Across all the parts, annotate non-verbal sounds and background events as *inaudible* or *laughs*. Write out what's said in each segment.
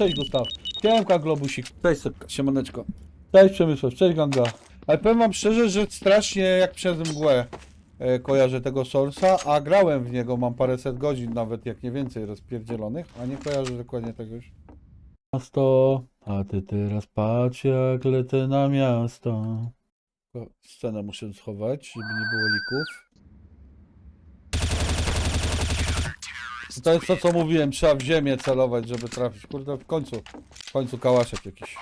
Cześć Gustaw. Kiemka Globusik. Cześć Sepka, siemaneczko. Cześć Przemysław, cześć Ganga. Ale powiem wam szczerze, że strasznie jak przez mgłę e, kojarzę tego Source'a, a grałem w niego, mam paręset godzin nawet, jak nie więcej rozpierdzielonych, a nie kojarzę dokładnie tego już. Miasto, a ty teraz patrz jak lecę na miasto. Scenę muszę schować, żeby nie było lików. To jest to, co mówiłem, trzeba w ziemię celować, żeby trafić. Kurde, w końcu, w końcu kałaszek jakiś.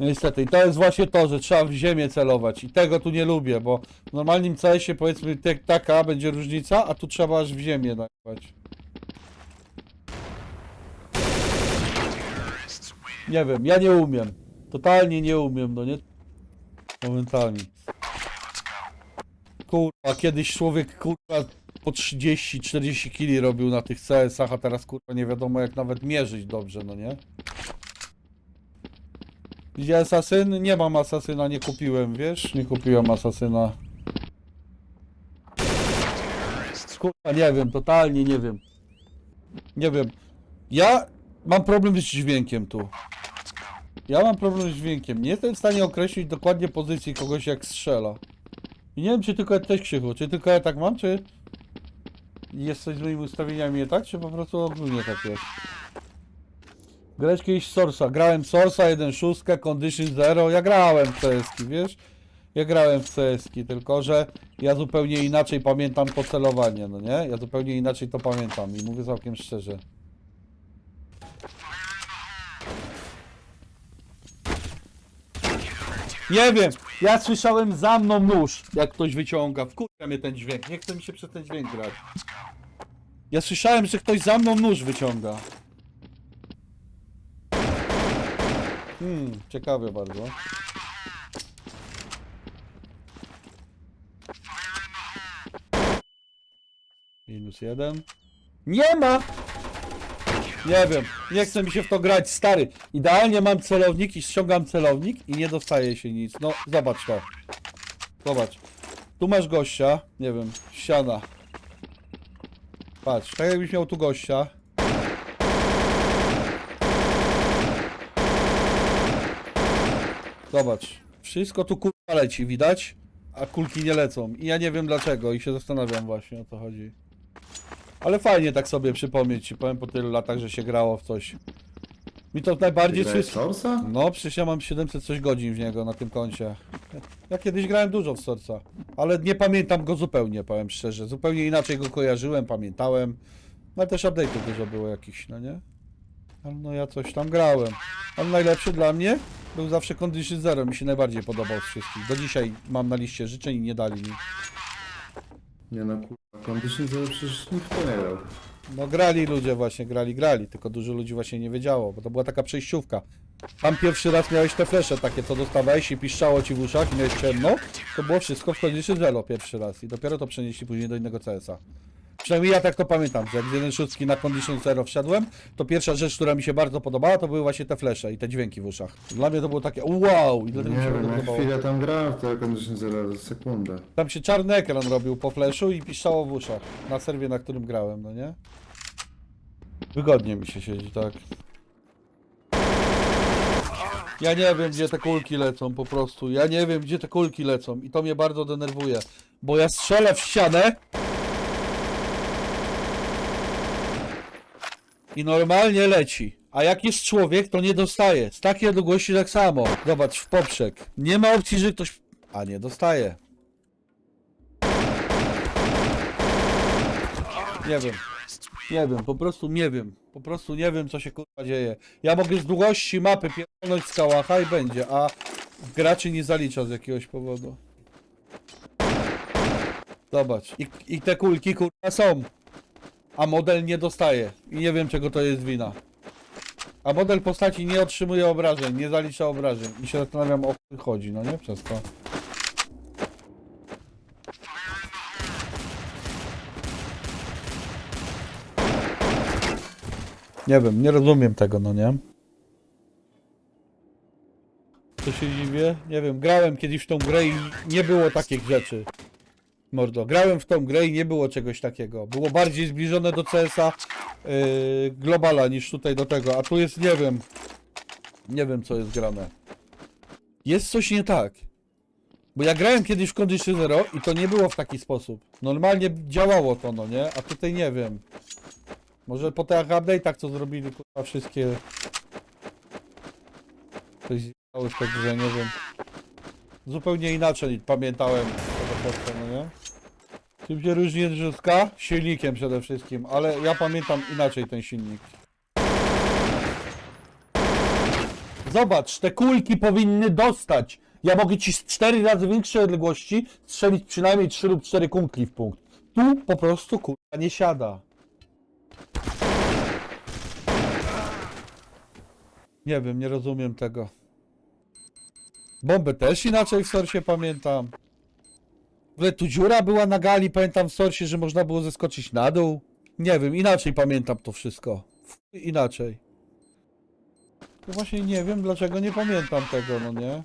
No Niestety, i to jest właśnie to, że trzeba w ziemię celować i tego tu nie lubię, bo w normalnym CS-ie powiedzmy te- taka będzie różnica, a tu trzeba aż w ziemię dawać. Nie wiem, ja nie umiem. Totalnie nie umiem, no nie? Momentami. Kurwa, kiedyś człowiek kurwa po 30-40 kili robił na tych CS-ach, a teraz kurwa nie wiadomo jak nawet mierzyć dobrze, no nie? Gdzie asasyn? Nie mam asasyna, nie kupiłem, wiesz? Nie kupiłem asasyna. Kurwa, nie wiem, totalnie nie wiem. Nie wiem. Ja mam problem z dźwiękiem tu. Ja mam problem z dźwiękiem. Nie jestem w stanie określić dokładnie pozycji kogoś jak strzela. I nie wiem, czy tylko też krzychu, czy tylko ja tak mam, czy jest coś z moimi ustawieniami nie tak, czy po prostu ogólnie tak jest. Grałeś kiedyś Sorsa. Grałem Sorsa 1.6, Condition 0. Ja grałem w CS-ki, wiesz? Ja grałem w CS-ki, tylko że ja zupełnie inaczej pamiętam to celowanie, no nie? Ja zupełnie inaczej to pamiętam i mówię całkiem szczerze. Nie wiem, ja słyszałem za mną nóż, jak ktoś wyciąga. Wkurza mnie ten dźwięk, nie chce mi się przez ten dźwięk grać. Ja słyszałem, że ktoś za mną nóż wyciąga. Hmm, ciekawe bardzo. Minus jeden. Nie ma! Nie wiem, nie chce mi się w to grać, stary. Idealnie mam celownik i ściągam celownik i nie dostaje się nic. No, zobacz to. Zobacz. Tu masz gościa, nie wiem, ściana. Patrz, tak jakbyś miał tu gościa. Zobacz, wszystko tu kurwa leci, widać? A kulki nie lecą. I ja nie wiem dlaczego i się zastanawiam właśnie o co chodzi. Ale fajnie tak sobie przypomnieć, ci powiem po tylu latach, że się grało w coś. Mi to najbardziej Grałeś. Source'a? No, przecież ja mam 700 coś godzin w niego na tym koncie. Ja kiedyś grałem dużo w Sorca, ale nie pamiętam go zupełnie, powiem szczerze. Zupełnie inaczej go kojarzyłem, pamiętałem. No też update'ów dużo było jakichś, no nie? Ale no ja coś tam grałem. Ale najlepszy dla mnie był zawsze Condition Zero, mi się najbardziej podobał z wszystkich. Do dzisiaj mam na liście życzeń i nie dali mi. Nie no kurwa, Condition Zero przecież nikt nie grał. No grali ludzie właśnie, grali, grali, tylko dużo ludzi właśnie nie wiedziało, bo to była taka przejściówka. Tam pierwszy raz miałeś te flesze takie, co dostawałeś i piszczało ci w uszach i miałeś ciemno, to było wszystko w Condition Zero pierwszy raz i dopiero to przenieśli później do innego CS-a. Przynajmniej ja tak to pamiętam, że jak z jeden szóstki na Condition Zero wszedłem, to pierwsza rzecz, która mi się bardzo podobała, to były właśnie te flesze i te dźwięki w uszach. Dla mnie to było takie wow i Nie dlatego mi się wiem, bardzo ja podobało. chwilę tam grałem w tego Condition Zero, za sekundę. Tam się czarny ekran robił po fleszu i piszczało w uszach. Na serwie, na którym grałem, no nie? Wygodnie mi się siedzi, tak. Ja nie wiem, gdzie te kulki lecą, po prostu. Ja nie wiem, gdzie te kulki lecą i to mnie bardzo denerwuje. Bo ja strzelę w ścianę i normalnie leci. A jak jest człowiek, to nie dostaje. Z takiej odległości tak samo. Zobacz, w poprzek. Nie ma opcji, że ktoś... A nie dostaje. Nie wiem. Nie wiem, po prostu nie wiem. Po prostu nie wiem, co się kurwa dzieje. Ja mogę z długości mapy pierdolnąć z kałacha i będzie, a graczy nie zalicza z jakiegoś powodu. Zobacz. I, I te kulki kurwa są. A model nie dostaje. I nie wiem, czego to jest wina. A model postaci nie otrzymuje obrażeń, nie zalicza obrażeń. I się zastanawiam, o co chodzi, no nie? Przez to. Nie wiem, nie rozumiem tego, no nie? Co się dziwię? Nie wiem, grałem kiedyś w tą grę i nie było takich rzeczy. Mordo, grałem w tą grę i nie było czegoś takiego. Było bardziej zbliżone do CS-a yy, Globala niż tutaj do tego, a tu jest, nie wiem, nie wiem co jest grane. Jest coś nie tak. Bo ja grałem kiedyś w Condition Zero i to nie było w taki sposób. Normalnie działało to, no nie? A tutaj nie wiem. Może po tych update'ach co zrobili, kurwa, wszystkie... Coś zjechały w tej grze, nie wiem. Zupełnie inaczej pamiętałem postka, no nie? Czym się różni? Silnikiem przede wszystkim, ale ja pamiętam inaczej ten silnik. Zobacz, te kulki powinny dostać. Ja mogę ci z 4 razy większej odległości strzelić przynajmniej 3 lub 4 kunkli w punkt. Tu po prostu kulka nie siada. Nie wiem, nie rozumiem tego. Bombę też inaczej w sorsie pamiętam. W ogóle tu dziura była na gali, pamiętam w sorsie, że można było zeskoczyć na dół. Nie wiem, inaczej pamiętam to wszystko. Inaczej. To właśnie nie wiem, dlaczego nie pamiętam tego, no nie?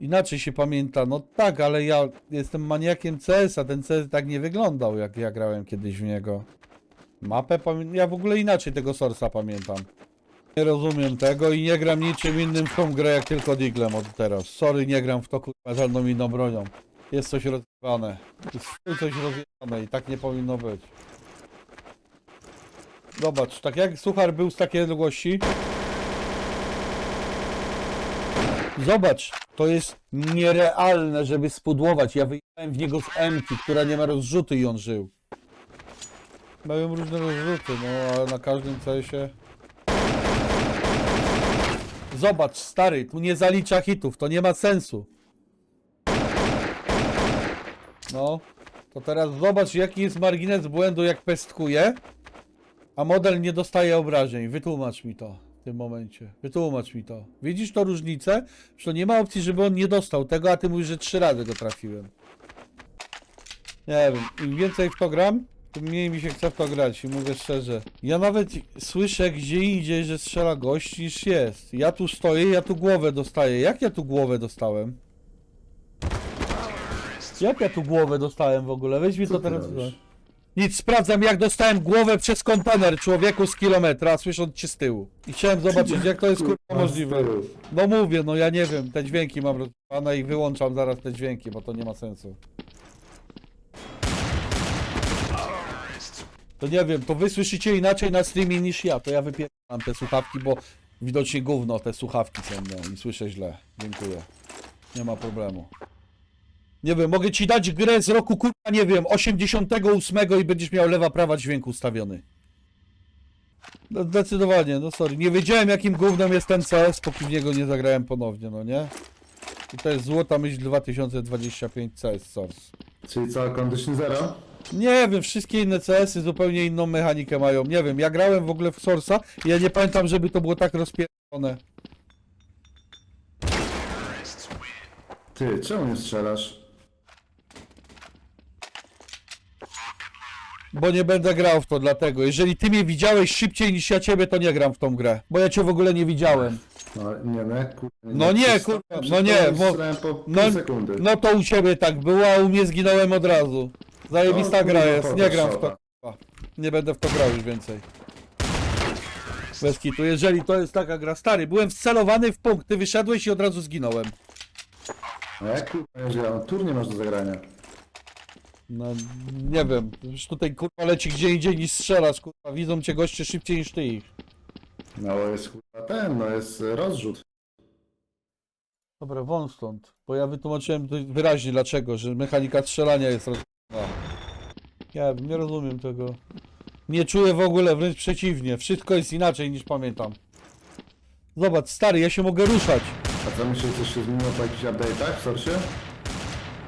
Inaczej się pamięta, no tak, ale ja jestem maniakiem CS, a ten CS tak nie wyglądał, jak ja grałem kiedyś w niego. Mapę pamiętam, ja w ogóle inaczej tego Sorsa pamiętam. Nie rozumiem tego i nie gram niczym innym w tą grę, jak tylko Diglem od teraz. Sorry, nie gram w to kurwa żadną inną bronią. Jest coś rozjebane. Jest coś rozjebane i tak nie powinno być. Zobacz, tak jak suchar był z takiej odległości. Zobacz, to jest nierealne, żeby spudłować. Ja wyjechałem w niego z Emki, która nie ma rozrzutu i on żył. Mają różne rozrzuty, no ale na każdym CS-ie... Zobacz, stary, tu nie zalicza hitów, to nie ma sensu. No, to teraz zobacz, jaki jest margines błędu, jak pestkuje, a model nie dostaje obrażeń. Wytłumacz mi to w tym momencie. Wytłumacz mi to. Widzisz to różnicę? Że nie ma opcji, żeby on nie dostał tego, a ty mówisz, że trzy razy go trafiłem. Nie wiem, im więcej w to gram, tym mniej mi się chce w to grać i mówię szczerze. Ja nawet słyszę gdzie indziej, że strzela gość niż jest. Ja tu stoję, ja tu głowę dostaję. Jak ja tu głowę dostałem? Jak ja tu głowę dostałem w ogóle? Weź mi Co to ty teraz. robisz? Nic, sprawdzam jak dostałem głowę przez kontener człowieku z kilometra, słysząc cię z tyłu. I chciałem zobaczyć jak to jest kurwa możliwe. No mówię, no ja nie wiem, te dźwięki mam rozpane i wyłączam zaraz te dźwięki, bo to nie ma sensu. To nie wiem, to wy słyszycie inaczej na streamie niż ja, to ja wypieram te słuchawki, bo widocznie gówno te słuchawki są no, i słyszę źle. Dziękuję. Nie ma problemu. Nie wiem, mogę ci dać grę z roku kurwa, nie wiem, 88 i będziesz miał lewa, prawa dźwięk ustawiony. No, zdecydowanie, no sorry. Nie wiedziałem jakim gównem jest ten CS, póki w niego nie zagrałem ponownie, no nie? I to jest złota myśl 2025 CS Source. Czyli co, Condition Zero? Nie wiem, wszystkie inne CS-y zupełnie inną mechanikę mają. Nie wiem, ja grałem w ogóle w Source'a i ja nie pamiętam, żeby to było tak rozpierdolone. Ty, czemu nie strzelasz? Bo nie będę grał w to dlatego. Jeżeli ty mnie widziałeś szybciej niż ja ciebie, to nie gram w tą grę. Bo ja cię w ogóle nie widziałem. No nie, no. No nie, kurwa, no nie, bo- po no- sekundy. No to u ciebie tak było, a u mnie zginąłem od razu. Zajebista No, gra kurwa, jest, nie gram w to. kurwa. Nie będę w to grał już więcej. Bez kitu, jeżeli to jest taka gra. Stary, byłem wcelowany w punkt, ty wyszedłeś i od razu zginąłem. No jak kurwa nie grałem? Turnie masz do zagrania. No, nie wiem, już tutaj kurwa leci gdzie indziej niż strzelasz, kurwa, widzą cię goście szybciej niż ty ich. No jest kurwa ten, no jest rozrzut. Dobra, won stąd, bo ja wytłumaczyłem dość wyraźnie dlaczego, że mechanika strzelania jest roz... Ja nie rozumiem tego. Nie czuję w ogóle, wręcz przeciwnie, wszystko jest inaczej niż pamiętam. Zobacz, stary, ja się mogę ruszać. A co myślisz, coś się zmieniło po jakichś update'ach w Source?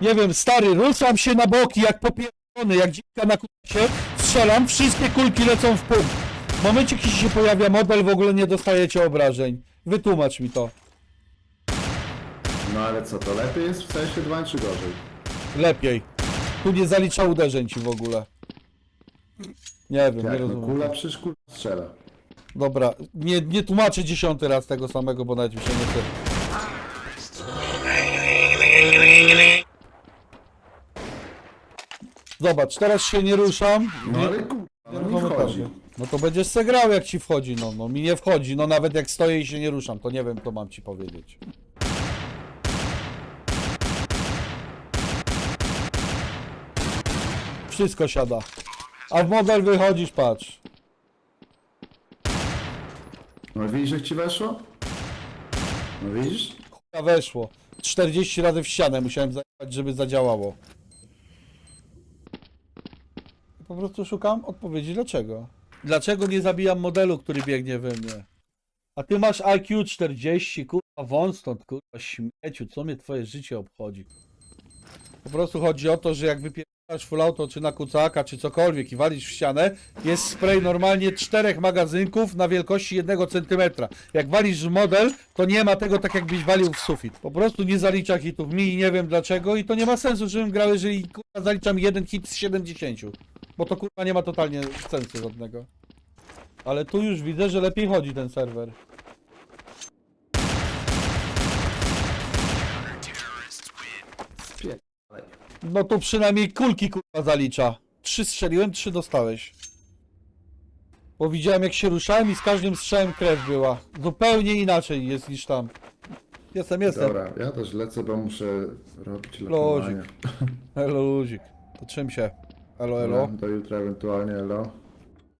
Nie wiem, stary, ruszam się na boki jak popierdolony, jak dzika na kusie, strzelam, wszystkie kulki lecą w punkt. W momencie, kiedy się pojawia model, w ogóle nie dostajecie obrażeń. Wytłumacz mi to. No ale co, to lepiej jest w sensie 2 czy gorzej? Lepiej. Tu nie zalicza uderzeń ci w ogóle. Nie wiem, nie Jak no rozumiem. kula przecież kurwa strzela. Dobra, nie, nie tłumaczę dziesiąty raz tego samego, bo nawet mi się nie chce. Zobacz, teraz się nie ruszam. No nie, ale kurwa, no Nieruchomy wchodzi. No to będziesz se grał jak ci wchodzi, no, no mi nie wchodzi, no nawet jak stoję i się nie ruszam, to nie wiem, to mam ci powiedzieć. Wszystko siada. A w model wychodzisz, patrz. No widzisz jak ci weszło? No widzisz? Ja weszło. 40 razy w ścianę musiałem zajechać, żeby zadziałało. Po prostu szukam odpowiedzi dlaczego. Dlaczego nie zabijam modelu, który biegnie we mnie? A ty masz IQ 40, kurwa, wąs stąd, kurwa, śmieciu, co mnie twoje życie obchodzi? Po prostu chodzi o to, że jak wypierasz full auto, czy na kucaka, czy cokolwiek i walisz w ścianę, jest spray normalnie czterech magazynków na wielkości jednego centymetra. Jak walisz w model, to nie ma tego tak jakbyś walił w sufit. Po prostu nie zalicza hitów mi i nie wiem dlaczego i to nie ma sensu, żebym grał, jeżeli kurwa zaliczam jeden hit z 70. Bo to kurwa nie ma totalnie sensu żadnego. Ale tu już widzę, że lepiej chodzi ten serwer. No to przynajmniej kulki kurwa zalicza. Trzy strzeliłem, trzy dostałeś. Bo widziałem jak się ruszałem i z każdym strzałem krew była. Zupełnie inaczej jest niż tam. Jestem, jestem. Dobra, ja też lecę, bo muszę robić Lodzik. lokowanie. *laughs* Luzik. To czym się? Elo, elo. Do jutra ewentualnie, elo.